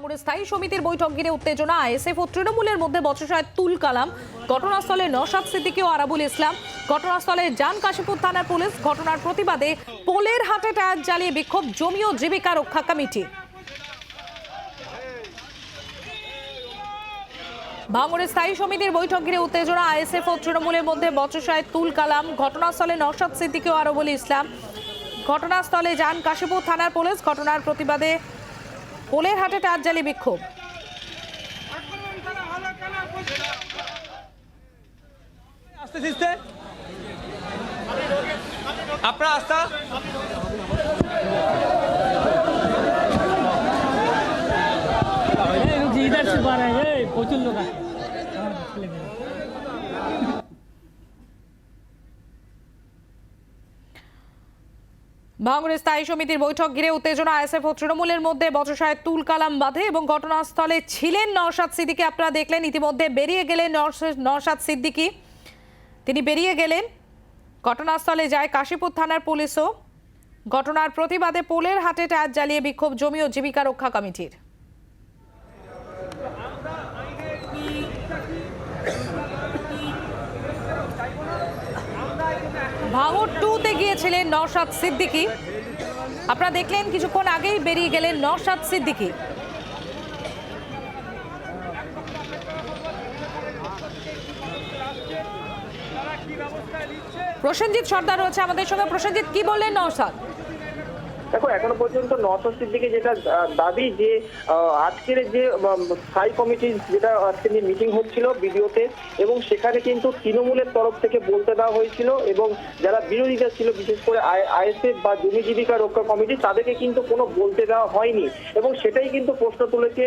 ভাঙড়ের স্থায়ী সমিতির বৈঠক ঘিরে উত্তেজনা। আইএসএফ ও তৃণমূলের মধ্যে বচসায় তুল কালাম। ঘটনাস্থলে নসাদ সিদ্দিকী ও আরাবুল ইসলাম। ঘটনাস্থলে যান কাশীপুর থানার পুলিশ ঘটনার প্রতিবাদে পোলের হাটে টায়ার জ্বালিয়ে বিক্ষোভ। জমি ও জীবিকা রক্ষা কমিটি। ভাঙড়ের স্থায়ী সমিতির বৈঠক ঘিরে উত্তেজনা। আইএসএফ ও তৃণমূলের মধ্যে বচসায় তুল কালাম। ঘটনাস্থলে নসাদ সিদ্দিকী ও আরবুল ইসলাম। ঘটনাস্থলে যান কাশীপুর থানার পুলিশ ঘটনার প্রতিবাদে কোলের হাটে টারজালি বিক্ষোভ। আপনার আস্থা? প্রচুর লোক ভাঙড়ের স্থায়ী সমিতির বৈঠক ঘিরে উত্তেজনা আইএসএফ ও তৃণমূলের মধ্যে বচসায় তুল কালাম বাঁধে এবং ঘটনাস্থলে ছিলেন নওশাদ সিদ্দিকি। আপনারা দেখলেন, ইতিমধ্যে বেরিয়ে গেলেন নরসাদ সিদ্দিকী। তিনি বেরিয়ে গেলেন, ঘটনাস্থলে যায় কাশীপুর থানার পুলিশও। ঘটনার প্রতিবাদে পোলের হাটে টায়ার জ্বালিয়ে বিক্ষোভ, জমি ও জীবিকা রক্ষা কমিটির। ভাঙড় টুতে গিয়েছিলেন নওশাদ সিদ্দিকি। আপনারা দেখলেন, কিছুক্ষণ আগেই বেরিয়ে গেলেন নওশাদ সিদ্দিকি। প্রসেনজিৎ সর্দার রয়েছে আমাদের সঙ্গে। প্রসেনজিৎ, কি বললেন নওশাদ? দেখো, এখনও পর্যন্ত নশোর দিকে যেটা দাবি যে আজকের যে স্থায়ী কমিটির যেটা আজকে যে মিটিং হচ্ছিল বিডিওতে, এবং সেখানে কিন্তু তৃণমূলের তরফ থেকে বলতে দেওয়া হয়েছিল, এবং যারা বিরোধীরা ছিল, বিশেষ করে আইএসএফ বা জমি জীবিকা রক্ষা কমিটি, তাদেরকে কিন্তু কোনো বলতে দেওয়া হয়নি। এবং সেটাই কিন্তু প্রশ্ন তুলেছে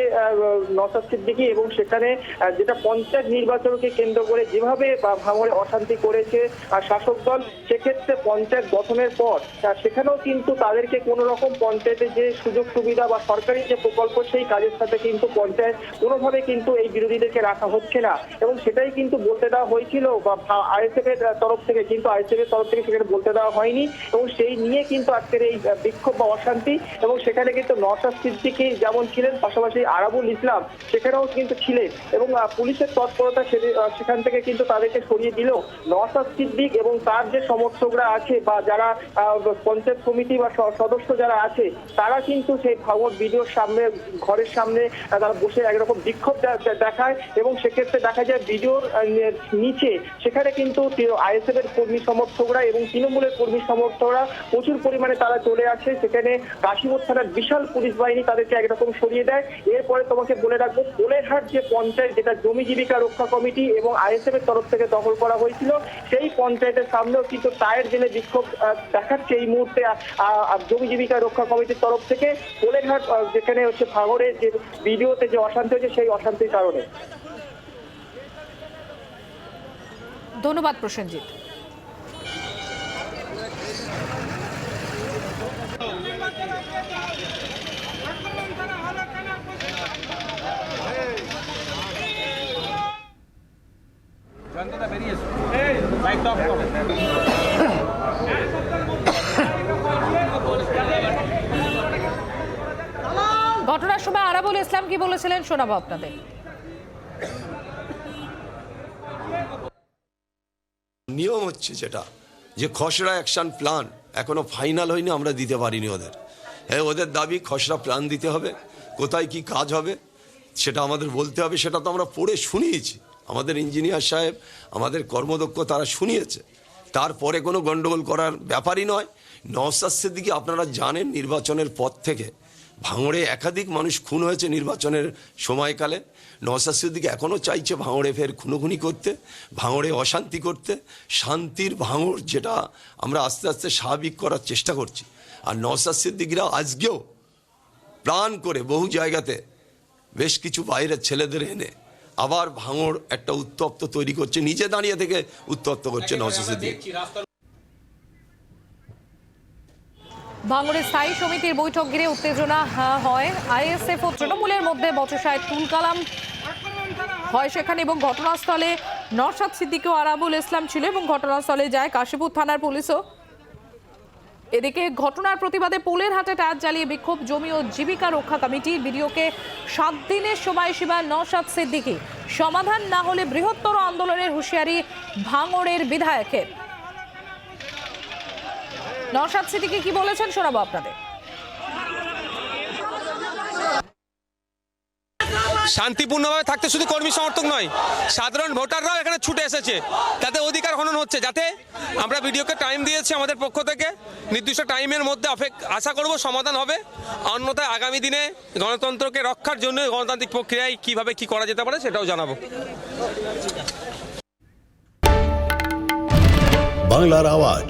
নসাদ সিদ্দিকি এবং সেখানে যেটা পঞ্চায়েত নির্বাচনকে কেন্দ্র করে যেভাবে ভাঙড়ে অশান্তি করেছে, আর শাসক দল, সেক্ষেত্রে পঞ্চায়েত গঠনের পর সেখানেও কিন্তু তাদেরকে কোনো রকম পঞ্চায়েতের যে সুযোগ, সুবিধা বা সরকারি যে প্রকল্প সেই কাজের সাথে কিন্তু পঞ্চায়েত কোনোভাবে কিন্তু এই বিরোধীদেরকে রাখা হচ্ছে না। এবং সেটাই কিন্তু বলতে দেওয়া হয়েছিল বা আইএসএফ এর তরফ থেকে, কিন্তু আইএসএফ এর তরফ থেকে সেখানে বলতে দেওয়া হয়নি। এবং সেই নিয়ে কিন্তু আজকের এই বিক্ষোভ বা অশান্তি এবং সেখানে কিন্তু নশাদ সিদ্দিকি যেমন ছিলেন, পাশাপাশি আরাবুল ইসলাম সেখানেও কিন্তু ছিলেন এবং পুলিশের তৎপরতা সেখান থেকে কিন্তু তাদেরকে সরিয়ে দিল। নশাদ সিদ্দিক এবং তার যে সমর্থকরা আছে বা যারা পঞ্চায়েত সমিতি বা স- সদস্য যারা আছে, তারা কিন্তু সেই ভাঙড় ভিডিওর সামনে, ঘরের সামনে তারা বসে একরকম বিক্ষোভ দেখায় এবং সেক্ষেত্রে দেখা যায় ভিডিওর নিচে, সেখানে কিন্তু আইএসএফ এর কর্মী সমর্থকরা এবং তৃণমূলের কর্মী সমর্থকরা প্রচুর পরিমাণে তারা চলে আসে। সেখানে কাশীপুর থানার বিশাল পুলিশ বাহিনী তাদেরকে একরকম সরিয়ে দেয়। এরপরে তোমাকে বলে রাখব, কোলেরহাট যে পঞ্চায়েত, যেটা জমি জীবিকা রক্ষা কমিটি এবং আইএসএফ এর তরফ থেকে দখল করা হয়েছিল, সেই পঞ্চায়েতের সামনেও কিন্তু টায়ার জেলে বিক্ষোভ দেখাচ্ছে এই মুহূর্তে জমি জীবিকা রক্ষা কমিটির তরফ থেকে আহ, যেখানে হচ্ছে ভাঙড়ের যে ভিডিওতে যে অশান্তি হয়েছে সেই অশান্তির কারণে। ধন্যবাদ প্রসেনজিৎ। জয়ন্তদা বেরিয়ে এসো। লাইট অফ করো। ঘটনার সময় আরাবুল ইসলাম কি বলেছিলেন, শোনাবো আপনাদের। নিয়ম হচ্ছে যেটা, যে খসড়া অ্যাকশন প্ল্যান এখনও ফাইনাল হয়নি, আমরা দিতে পারিনি ওদের। হ্যাঁ ওদের দাবি খসড়া প্ল্যান দিতে হবে, কোথায় কি কাজ হবে, সেটা আমাদের বলতে হবে, সেটা তো আমরা পড়ে শুনিয়েছি। আমাদের ইঞ্জিনিয়ার সাহেব, আমাদের কর্মদক্ষ তারা শুনিয়েছে। তারপরে কোনো গন্ডগোল করার ব্যাপারই নয়। নওসাদ সিদ্দিকি, আপনারা জানেন নির্বাচনের পর থেকে ভাঙড়ে একাধিক মানুষ খুন হয়েছে নির্বাচনের সময়কালে। নওসাদ সিদ্দিকি এখনও চাইছে ভাঙড়ে ফের খুনোখুনি করতে ভাঙড়ে অশান্তি করতে শান্তির ভাঙড় যেটা আমরা আস্তে আস্তে স্বাভাবিক করার চেষ্টা করছি। আর নওসাদ সিদ্দিকিরা আজকেও প্ল্যান করে বহু জায়গাতে বেশ কিছু বাইরের ছেলেদের এনে আবার ভাঙড় একটা উত্তপ্ত তৈরি করছে নিজে দাঁড়িয়ে থেকে উত্তপ্ত করছে নওসাদ সিদ্দিকি। ভাঙড়ের স্থায়ী সমিতির বৈঠক ঘিরে উত্তেজনা হয়। আইএসএফ ও তৃণমূলের মধ্যে বচসায় তুলকালাম। হয় সেখানে এবং ঘটনাস্থলে নরসাদ সিদ্দিকী ও আরাবুল ইসলাম ছিল এবং ঘটনাস্থলে যায় কাশীপুর থানার পুলিশও। এদিকে ঘটনার প্রতিবাদে পোলের হাটে টায়ার জ্বালিয়ে বিক্ষোভ, জমি ও জীবিকা রক্ষা কমিটির বিডিওকে সাত দিনের সময়সীমা নসাদ সিদ্দিকি। সমাধান না হলে বৃহত্তর আন্দোলনের হুঁশিয়ারি ভাঙড়ের বিধায়কের। নসাদ সিদ্দিকি কি বলেছেন শোনাবো আপনাদের। শান্তিপূর্ণভাবে থাকতে শুধু কর্মী সমর্থক নয় সাধারণ ভোটাররাও এখানে ছুটে এসেছে। তাতে অধিকার হনন হচ্ছে যাতে আমরা ভিডিওকে টাইম দিয়েছি আমাদের পক্ষ থেকে। নির্দিষ্ট টাইমের মধ্যে আশা করব সমাধান হবে। অন্যথায় আগামী দিনে গণতন্ত্রকে রক্ষার জন্য গণতান্ত্রিক প্রক্রিয়ায় কীভাবে কি করা যেতে পারে সেটাও জানাব। বাংলার আওয়াজ।